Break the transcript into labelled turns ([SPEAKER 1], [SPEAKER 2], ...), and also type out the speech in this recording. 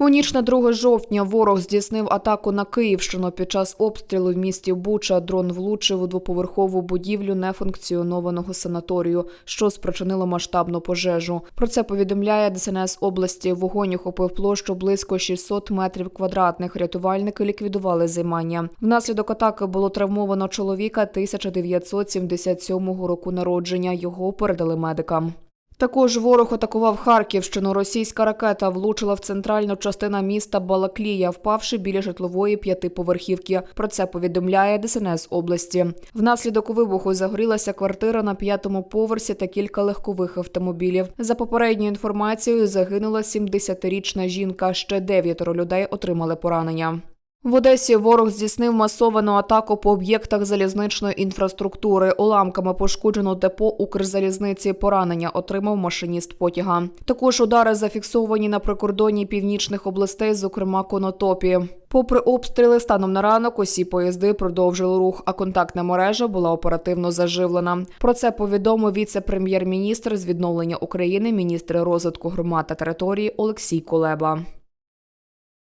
[SPEAKER 1] У ніч на 2 жовтня ворог здійснив атаку на Київщину. Під час обстрілу в місті Буча дрон влучив у двоповерхову будівлю нефункціонованого санаторію, що спричинило масштабну пожежу. Про це повідомляє ДСНС області. Вогонь охопив площу близько 600 метрів квадратних. Рятувальники ліквідували займання. Внаслідок атаки було травмовано чоловіка 1977 року народження. Його передали медикам. Також ворог атакував Харківщину. Російська ракета влучила в центральну частину міста Балаклія, впавши біля житлової п'ятиповерхівки. Про це повідомляє ДСНС області. Внаслідок вибуху загорілася квартира на п'ятому поверсі та кілька легкових автомобілів. За попередньою інформацією, загинула 70-річна жінка. Ще дев'ятеро людей отримали поранення. В Одесі ворог здійснив масовану атаку по об'єктах залізничної інфраструктури. Уламками пошкоджено депо Укрзалізниці. Поранення отримав машиніст потяга. Також удари зафіксовані на прикордонні північних областей, зокрема Конотопі. Попри обстріли, станом на ранок усі поїзди продовжили рух, а контактна мережа була оперативно заживлена. Про це повідомив віце-прем'єр-міністр з відновлення України, міністр розвитку громад та території Олексій Кулеба.